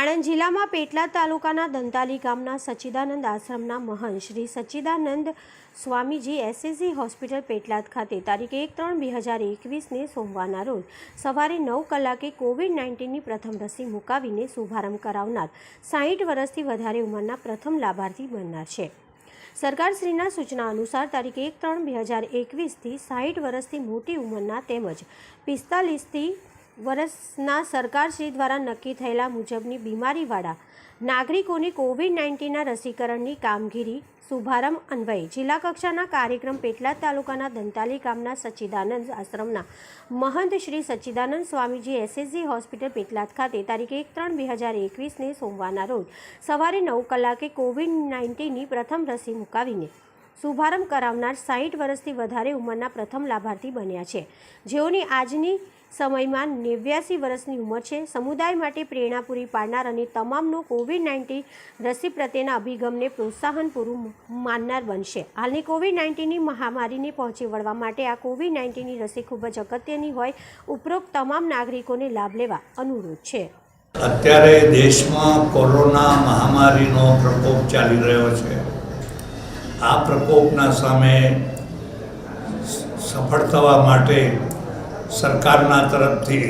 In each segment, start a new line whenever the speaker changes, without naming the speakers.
આણંદ જિલ્લામાં પેટલાદ તાલુકાના દંતાલી ગામના સચ્ચિદાનંદ આશ્રમના મહંત શ્રી સચ્ચિદાનંદ સ્વામીજી એસએસજી હોસ્પિટલ પેટલાદ ખાતે તારીખ એક ત્રણ બે હજાર એકવીસને સોમવારના રોજ સવારે નવ કલાકે કોવિડ નાઇન્ટીનની પ્રથમ રસી મુકાવીને શુભારંભ કરાવનાર સાહીઠ વર્ષથી વધારે ઉંમરના પ્રથમ લાભાર્થી બનનાર છે. સરકારશ્રીના સૂચના અનુસાર તારીખ એક ત્રણ બે હજાર એકવીસથી સાહીઠ વર્ષથી મોટી ઉંમરના તેમજ પિસ્તાલીસથી વર્ષના સરકારશ્રી દ્વારા નક્કી થયેલા મુજબની બીમારીવાળા નાગરિકોની કોવિડ નાઇન્ટીનના રસીકરણની કામગીરી, શુભારંભ અન્વયે જિલ્લા કક્ષાના કાર્યક્રમ પેટલાદ તાલુકાના દંતાલી ગામના સચ્ચિદાનંદ આશ્રમના મહંત શ્રી સચ્ચિદાનંદ સ્વામીજી એસએસજી હોસ્પિટલ પેટલાદ ખાતે તારીખ એક ત્રણ બે હજાર એકવીસને સોમવારના રોજ સવારે નવ કલાકે કોવિડ નાઇન્ટીનની પ્રથમ રસી મુકાવીને શુભારંભ કરાવનાર સાહીઠ વર્ષથી વધારે ઉંમરના પ્રથમ લાભાર્થી બન્યા છે. જેઓની આજની સમયમાં નેવ્યાસી વર્ષની ઉંમર છે. સમુદાય માટે પ્રેરણા પૂરી પાડનાર અને તમામનો કોવિડ નાઇન્ટીન રસી પ્રત્યેના અભિગમને પ્રોત્સાહન પૂરું માનનાર બનશે. હાલની કોવિડ નાઇન્ટીનની મહામારીને પહોંચી વળવા માટે આ કોવિડ નાઇન્ટીનની રસી ખૂબ જ અગત્યની હોય, ઉપરોક્ત તમામ નાગરિકોને લાભ લેવા અનુરોધ છે.
અત્યારે દેશમાં કોરોના મહામારીનો પ્રકોપ ચાલી રહ્યો છે. આ પ્રકોપના સામે સફળ થવા માટે સરકારના તરફથી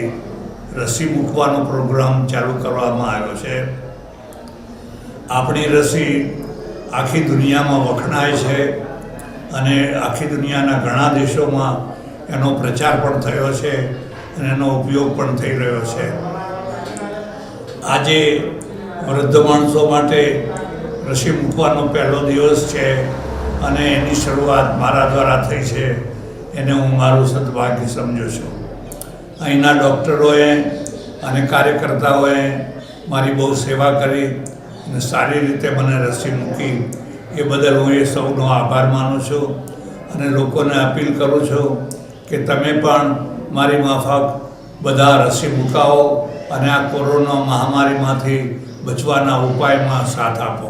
રસી મૂકવાનો પ્રોગ્રામ ચાલુ કરવામાં આવ્યો છે. આપણી રસી આખી દુનિયામાં વખણાય છે અને આખી દુનિયાના ઘણા દેશોમાં એનો પ્રચાર પણ થયો છે અને એનો ઉપયોગ પણ થઈ રહ્યો છે. આજે વૃદ્ધ માણસો માટે રસી મૂકવાનો પહેલો દિવસ છે અને એની શરૂઆત મારા દ્વારા થઈ છે. એને હું મારું સદભાગ્ય સમજું છું. અહીંના ડૉક્ટરોએ અને કાર્યકર્તાઓએ મારી બહુ સેવા કરી અને સારી રીતે મને રસી મૂકી. એ બદલ હું એ સૌનો આભાર માનું છું અને લોકોને અપીલ કરું છું કે તમે પણ મારી માફક બધા રસી મુકાવો અને આ કોરોના મહામારીમાંથી બચવાના ઉપાયમાં સાથ આપો.